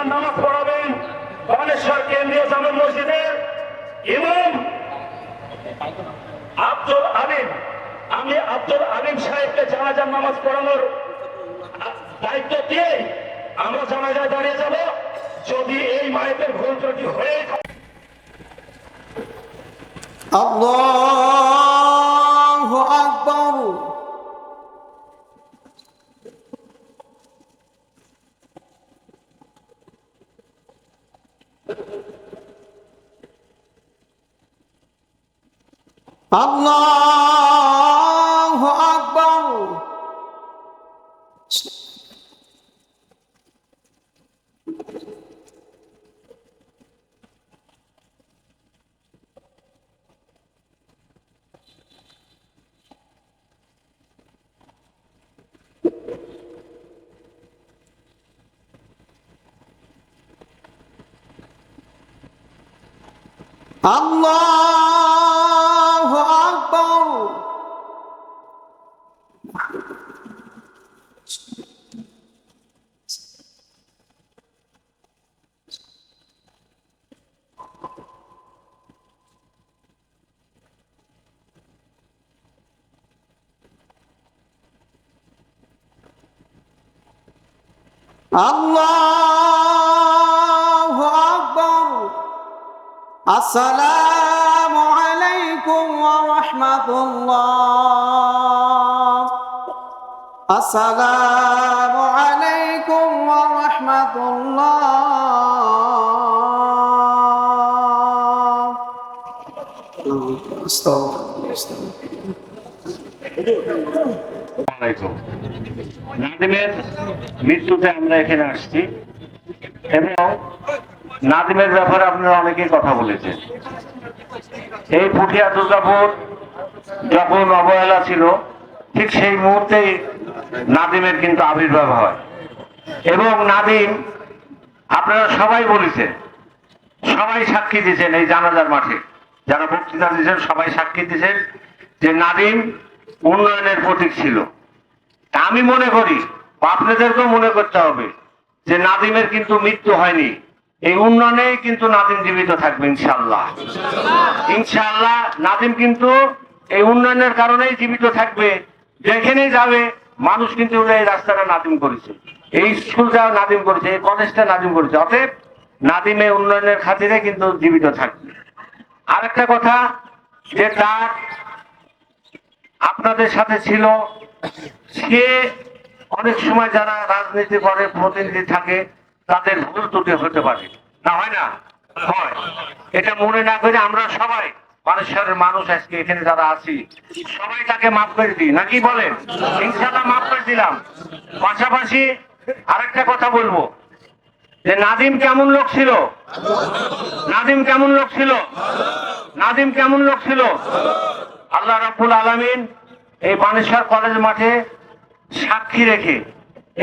জানাজার নামাজ পড়াবেন। বানেশ্বর কেন্দ্রীয় জামে মসজিদের ইমাম আব্দুল আলিম, আমি আব্দুল আলিম সাহেবকে জানাজার নামাজ পড়ানোর দায়িত্ব দিয়ে আমরা জানাজায় দাঁড়িয়ে যাব। যদি এই মায়েদের ভুল ত্রুটি হয়ে থাকে। আল্লাহ আকবর। Allah الله أكبر. السلام عليكم ورحمة الله. السلام عليكم ورحمة الله. أستغفر الله. নাদিমের মৃত্যুতে আমরা এখানে আসছি। এবং ব্যাপারে আপনারা অনেকেই কথা বলেছেন। এই পুঠিয়া দুর্গাপুর যখন অবহেলা ছিল, ঠিক সেই মুহূর্তেই নাদিমের কিন্তু আবির্ভাব হয়। এবং নাদিম, আপনারা সবাই বলেছেন, সবাই সাক্ষী দিয়েছেন এই জানাজার মাঠে। যারা বক্তৃতা দিয়েছেন, সবাই সাক্ষী দিয়েছেন যে নাদিম উন্নয়নের প্রতীক ছিল। আমি মনে করি আপনাদেরকেও মনে করতে হবে যে নাদিমের কিন্তু মৃত্যু হয়নি। এই উন্নয়নে কিন্তু নাদিম জীবিত থাকবে ইনশাল্লাহ ইনশাল্লাহ নাদিম কিন্তু এই উন্নয়নের কারণেই জীবিত থাকবে, যেখানেই যাবে, মানুষ কিন্তু এই রাস্তাটা নাদিম করেছে। এই স্কুলটা নাদিম করেছে, এই কলেজটা নাদিম করেছে। অতএব নাদিমে উন্নয়নের খাতিরে কিন্তু জীবিত থাকবে। আরেকটা কথা, যে তার আপনাদের সাথে ছিল সে অনেক সময় যারা রাজনীতি করে, প্রতিনিধি থাকে, তাদের ভুল ত্রুটি হতে পারে। না হয় না? হয়। এটা মনে না করে আমরা সবাই মানুষের মানুষ আজকে এখানে যারা আছি, সবাই তাকে মাফ করে দিই। নাকি বলেন? ইনশাল্লাহ মাফ করে দিলাম। পাশাপাশি আরেকটা কথা বলব। যে নাদিম কেমন লোক ছিল? নাদিম কেমন লোক ছিল? নাদিম কেমন লোক ছিল? আল্লাহ রাব্বুল আলামিন এই বানেশ্বর কলেজ মাঠে সাক্ষী রেখে,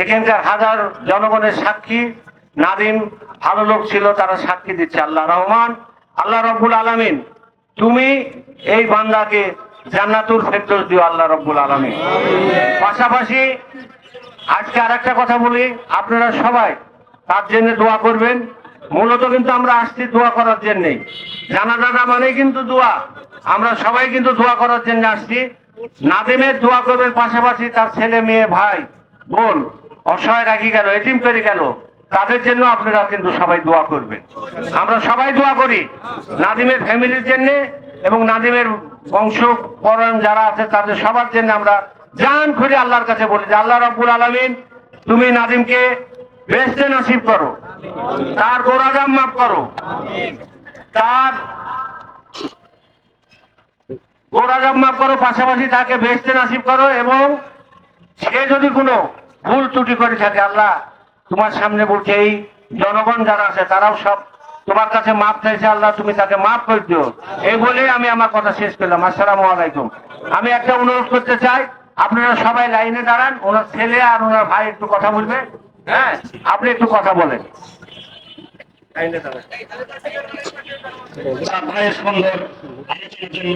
এখানকার হাজার জনগণের সাক্ষী, নাদিম, ভালো লোক ছিল, তারা সাক্ষী দিচ্ছে, আল্লাহ রহমান, আল্লাহ রব্বুল আলামিন, তুমি এই বান্দাকে জান্নাতুল ফেরদৌস দিও, আল্লাহ রব্বুল আলামিন। পাশাপাশি আজকে আর একটা কথা বলি, আপনারা সবাই তার জন্য দোয়া করবেন। মূলত কিন্তু আমরা আসছি দোয়া করার জন্যে জানাজানা মানে কিন্তু দোয়া। আমরা সবাই কিন্তু দোয়া করার জন্য আসছি। নাদিমের দোয়া করবেন পাশাপাশি তার ছেলে, মেয়ে, ভাই, বোন, অসহায় রাখি গেল এটিম করে গেল তাদের জন্য আপনারা কিন্তু সবাই দোয়া করবেন। আমরা সবাই দোয়া করি নাদিমের ফ্যামিলির জন্য এবং নাদিমের বংশ পরায়ণ যারা আছে তাদের সবার জন্য আমরা জান খুঁজে আল্লাহর কাছে বলি যে, আল্লাহ রব্বুল আলমিন, তুমি নাদিমকে বেসতে নাসিব করো। তার গোরাজাম মাফ করো। তার গোরাজাম মাফ করো পাশাপাশি তাকে বেসতে নসিব করো এবং সে যদি কোনো ভুল ত্রুটি করে থাকে আল্লাহ তোমার সামনে বলছে এই জনগণ যারা আছে তারাও সব তোমার কাছে মাপ চাইছে আল্লাহ তুমি তাকে মাফ করে দিও। এই বলে আমি আমার কথা শেষ করলাম। আসসালামু আলাইকুম। আমি একটা অনুরোধ করতে চাই আপনারা সবাই লাইনে দাঁড়ান ওনার ছেলে আর ওনার ভাই একটু কথা বলবে। হ্যাঁ আপনি একটু কথা বলেন। লাইনে দাঁড়ান। তার ভাইয়ের সুন্দর আলোচনার জন্য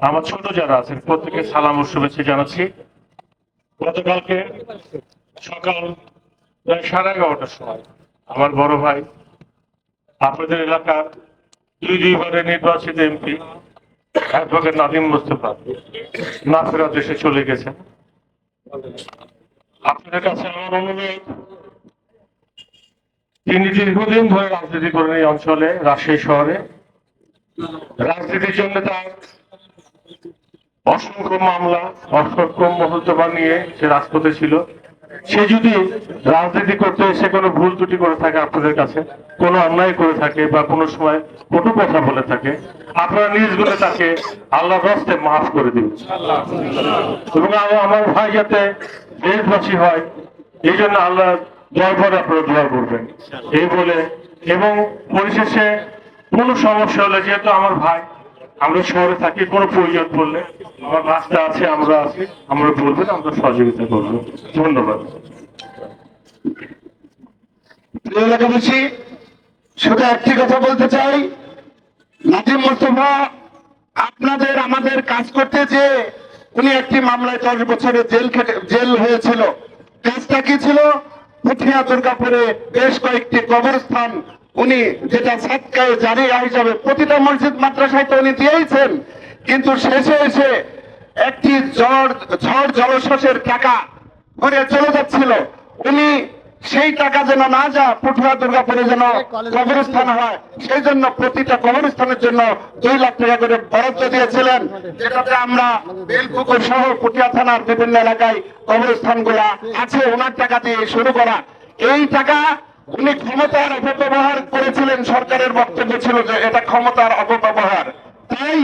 আমার ছোট যারা আছেন প্রত্যেকে সালাম ও শুভেচ্ছা জানাচ্ছি। গতকালকে সকাল প্রায় সাড়ে এগারোটার সময় আমার বড় ভাই আপনাদের এলাকার দুই দুইবারের নির্বাচিত এমপি, অ্যাডভোকেট নাদিম মোস্তফা না ফেরার দেশে চলে গেছেন। আপনাদের কাছে আমার অনুরোধ, তিনি দীর্ঘদিন ধরে রাজনীতি করেন এই অঞ্চলে, রাজশাহী শহরে। রাজনীতির জন্য তার অসংখ্য মামলা, অসংখ্য মহলতবা নিয়ে সে রাজপথে ছিল। সে যদি রাজনীতি করতে এসে কোনো ভুল ত্রুটি করে থাকে আপনাদের কাছে, কোনো অন্যায় করে থাকে বা কোনো সময় কটু কথা বলে থাকে, আপনারা নিজ গুণে তাকে আল্লাহ রস্তে মাফ করে দিন। এবং আমার ভাই যাতে দেশবাসী হয়, এই জন্য আল্লাহ দয়া করে আপনারা দোয়া করবেন। এই বলে, এবং পরিশেষে কোনো সমস্যা হলে, যেহেতু আমার ভাই, আমরা শহরে থাকি, কোনো প্রয়োজন পড়লে আমার আছে, আমরা আছি, আমরা বলবেন, আমরা সহযোগিতা করব। ধন্যবাদ। একটি কথা বলতে চাই। নাজিম মোস্তফা, আপনাদের আমাদের কাজ করতে যে উনি একটি মামলায় দশ বছরের জেল জেল হয়েছিল। কাজটা কি ছিল? পুঠিয়া দুর্গাপুরে বেশ কয়েকটি কবরস্থান উনি যেটা সাতকায় জারি হিসাবে প্রতিটা মসজিদ মাদ্রাসায় তো উনি দিয়েইছেন। কিন্তু শেষে এসে একটি ঝড় ঝড় জলশ্বাসের টাকা করে চলে যাচ্ছিল। উনি সেই টাকা যেন না যা পুঠুয়া দুর্গাপুরে যেন কবরস্থান হয় সেই জন্য প্রতিটা কবরস্থানের জন্য দুই লাখ টাকা করে বরাদ্দ দিয়েছিলেন যেটাতে আমরা বেলপুকুর সহ পুটিয়া থানার বিভিন্ন এলাকায় কবরস্থানগুলা আছে ওনার টাকা দিয়ে শুরু করা। এই টাকা উনি ক্ষমতার অপব্যবহার করেছিলেন সরকারের বক্তব্য ছিল যে এটা ক্ষমতার অপব্যবহার। তাই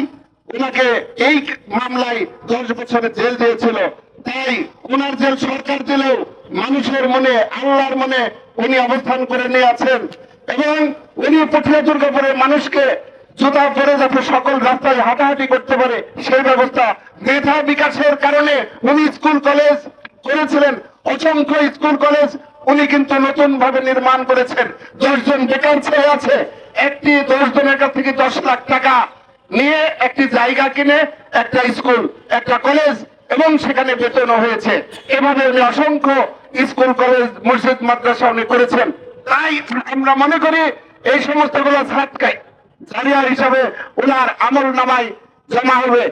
ওনাকে এই মামলায় দশ বছরের জেল দিয়েছিল। তাই ওনার জেল সরকার দিলেও মানুষের মনে, আল্লাহর মনে উনি অবস্থান করে নিয়ে আছেন। এবং উনি পটিয়া দুর্গাপুরের মানুষকে জুতা পরে যাতে সকল রাস্তায় হাঁটাহাঁটি করতে পারে, সেই ব্যবস্থা মেধা বিকাশের কারণে উনি স্কুল কলেজ করেছিলেন। অসংখ্য স্কুল কলেজ উনি কিন্তু নতুন ভাবে নির্মাণ করেছেন। দশজন বেকার ছেলে আছে। একটি দশ জনের কাছ থেকে দশ লাখ টাকা নিয়ে একটি জায়গা কিনে, একটা স্কুল, একটা কলেজ, এবং সেখানে বেতনও হয়েছে। এভাবে উনি অসংখ্য স্কুল, কলেজ, মসজিদ, মাদ্রাসা উনি করেছেন। তাই আমরা মনে করি এই সমস্তগুলো ছাটকায় জারিয়া হিসাবে ওনার আমল নামায় জমা হবে।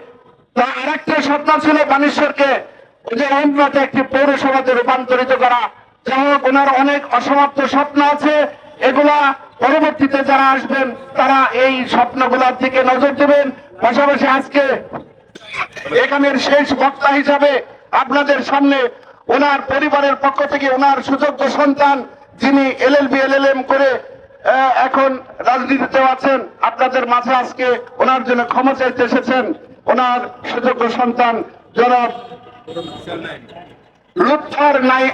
তা আরেকটা স্বপ্ন ছিল বানেশ্বরকে যে উন্নত একটি পৌরসভাতে রূপান্তরিত করা। হোক ওনার অনেক অসমাপ্ত স্বপ্ন আছে। এগুলা পরবর্তীতে যারা আসবেন, তারা এই স্বপ্নগুলোর দিকে নজর দেবেন। পাশাপাশি আজকে এখানের শেষ বক্তা হিসাবে আপনাদের সামনে ওনার পরিবারের পক্ষ থেকে ওনার সুযোগ্য সন্তান, যিনি এলএলবি, এলএলএম করে এখন রাজনীতিতে আছেন, আপনাদের মাঝে আজকে ওনার জন্য ক্ষমা চাইতে এসেছেন। ওনার সুযোগ্য সন্তান জনাব লুৎফার নাই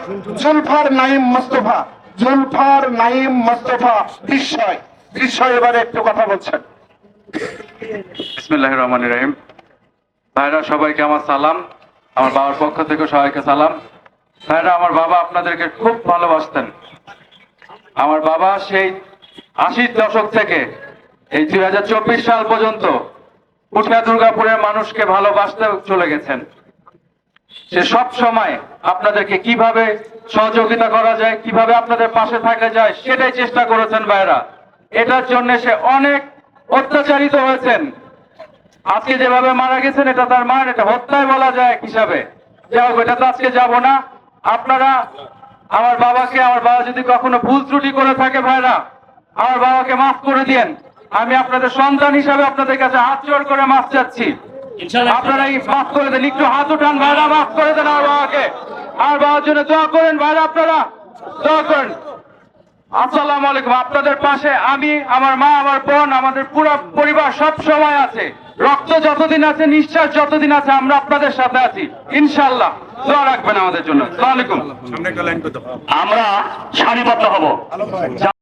জুলফার নাইম মোস্তফা। জুলফার নাইম মোস্তফা বিস্ময়। বিস্ময় এবারে একটু কথা বলছেন। বিসমিল্লাহ রহমান রহিম। ভাইরা, সবাইকে আমার সালাম। আমার বাবার পক্ষ থেকে সবাইকে সালাম। ভাইরা, আমার বাবা আপনাদেরকে খুব ভালোবাসতেন। আমার বাবা সেই আশির দশক থেকে এই দুই হাজার চব্বিশ সাল পর্যন্ত পুঠিয়া দুর্গাপুরের মানুষকে ভালোবাসতে চলে গেছেন। সে সব সময় আপনাদেরকে কীভাবে সহযোগিতা করা যায়, কীভাবে আপনাদের পাশে থাকা যায়, সেটাই চেষ্টা করেছেন ভাইরা এটার জন্য সে অনেক অত্যাচারিত হয়েছেন। আজকে যেভাবে মারা গেছেন, এটা তার মান, এটা হত্যায় বলা যায় এক হিসাবে। যাই হোক, এটা তো আজকে যাব না। আপনারা, আমার বাবাকে, আমার বাবা যদি কখনো ভুল ত্রুটি করে থাকে ভাইরা আমার বাবাকে মাফ করে দিয়েন। আমি আপনাদের সন্তান হিসাবে আপনাদের কাছে হাত জোড় করে মাফ চাচ্ছি। আপনারা এই মাফ করে দেন একটু হাত উঠান ভাইরা মাফ করে দেন বাবাকে আমার বাবার জন্য দোয়া করেন ভাইরা আপনারা দোয়া করেন। আসসালামু আলাইকুম আপনাদের পাশে আমি আমার মা আমার বোন আমাদের পুরো পরিবার সব সময় আছে। রক্ত যতদিন আছে নিঃশ্বাস যতদিন আছে আমরা আপনাদের সাথে আছি। ইনশাল্লাহ দোয়া রাখবেন আমাদের জন্য। আসসালামু আলাইকুম আমরা সারিবদ্ধ হব।